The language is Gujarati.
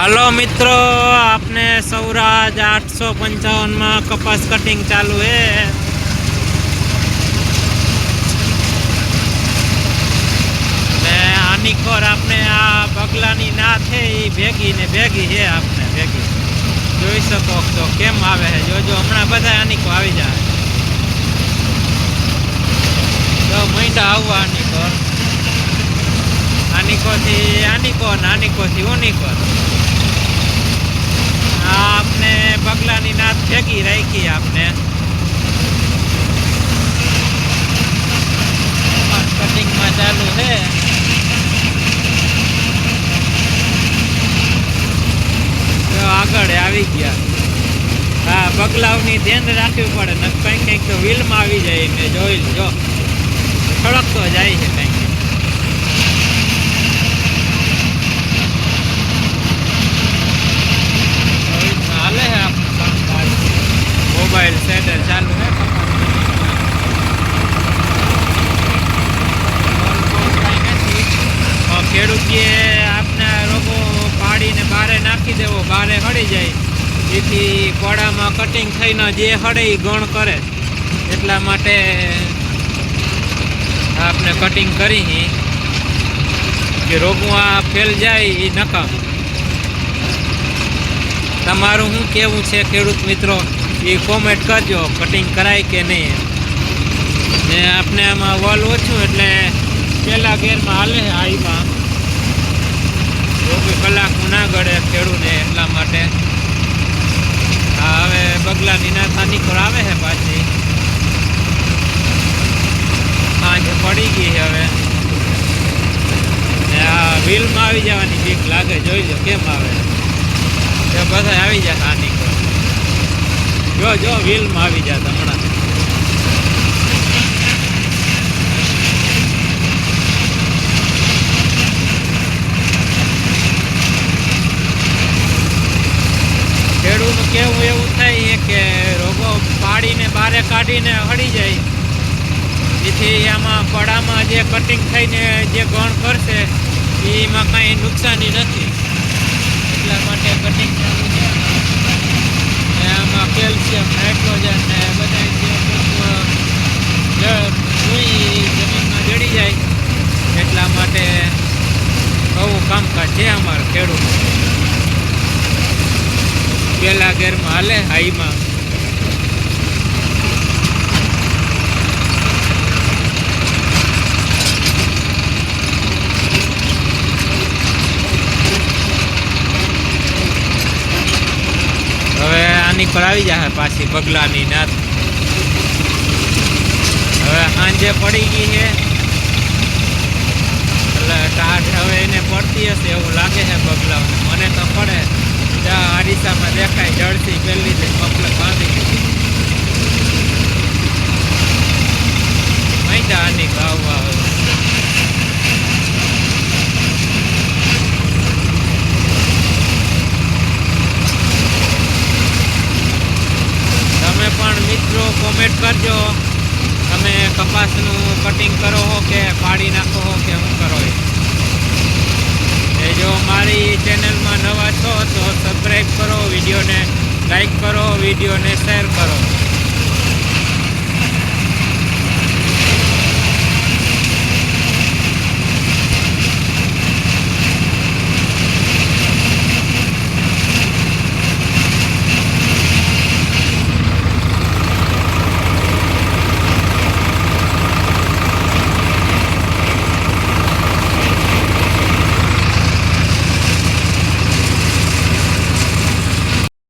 હાલો મિત્રો, આપને સૌરાજ આઠસો પંચાવનમાં કપાસ કટિંગ ચાલુ હે. ને આની ખોર આપણે આ બગલાની ના છે એ ભેગી ને ભેગી છે આપને, ભેગી. જોઈ શકો તો કેમ આવે છે જોજો, હમણાં બધા આની કો આવી જાય. તો મહિના આવવા આની ખોર. આનીકોથી આનીકો ને આનીકોથી ઓનીકો આ આપને બગલાની નાથ ભેગી રાખી આપને કટિંગમાં ચાલુ છે તો આગળ આવી ગયા. હા પગલાઓની ધ્યાન રાખવી પડે ને કંઈક કંઈક તો વ્હીલમાં આવી જાય મેં જોઈ જો. સળગતો જાય છે કંઈક હાલે હે આપણું કામકાજ મોબાઈલ સેટર ચાલુ હે ખેડૂતીએ આપના રોગો પાડીને બારે નાખી દેવો, બારે હળી જાય. જેથી કોડામાં કટિંગ થઈને જે હળે એ ગણ કરે. એટલા માટે આપને કટિંગ કરી કે રોગું આ ફેલ જાય એ નકામ. તમારું શું કેવું છે ખેડૂત મિત્રો? એ કોમેન્ટ કરજો કટિંગ કરાય કે નહીં ને આપણે આમાં વલ ઓછું એટલે પહેલા ગેરમાં હાલે આઈમાં ચોવીસ કલાક ના ગળે ખેડૂને એટલા માટે. હા હવે બગલાની ના થાની પર આવે છે પાછી. સાંજ પડી ગઈ છે હવે. ને આ વ્હીલમાં આવી જવાની બીક લાગે, જોઈ લો કેમ આવે. તે બધા આવી જાય આની પર જો જો વ્હીલમાં આવી જાય હમણાં. ખેડૂતનું કેવું એવું થાય કે રોગો પાડીને બારે કાઢીને હળી જાય. જેથી આમાં પડામાં જે કટિંગ થઈને જે ગણ કરશે, એમાં કાંઈ નુકસાની નથી. એટલા માટે કટિંગ ચાલુ છે ને આમાં કેલ્શિયમ નાઇટ્રોજન ને બધા જે તત્વ જળ ભૂંઈ જમીનમાં જડી જાય એટલા માટે આવું કામકાજ છે અમારા ખેડૂત. પેલા ઘેરમાં હાલે, હાઈમાં. હવે આની પર આવી જાય પાછી, બગલાની નાથ હવે સાંજે પડી ગઈ છે. ટાઢ હવે એને પડતી હશે. કપાસનું કટિંગ કરો હો કે પાડી નાખો હો કે શું કરો એ? જો મારી ચેનલમાં નવા છો તો સબસ્ક્રાઈબ કરો, વિડીયોને લાઈક કરો, વિડીયોને શેર કરો.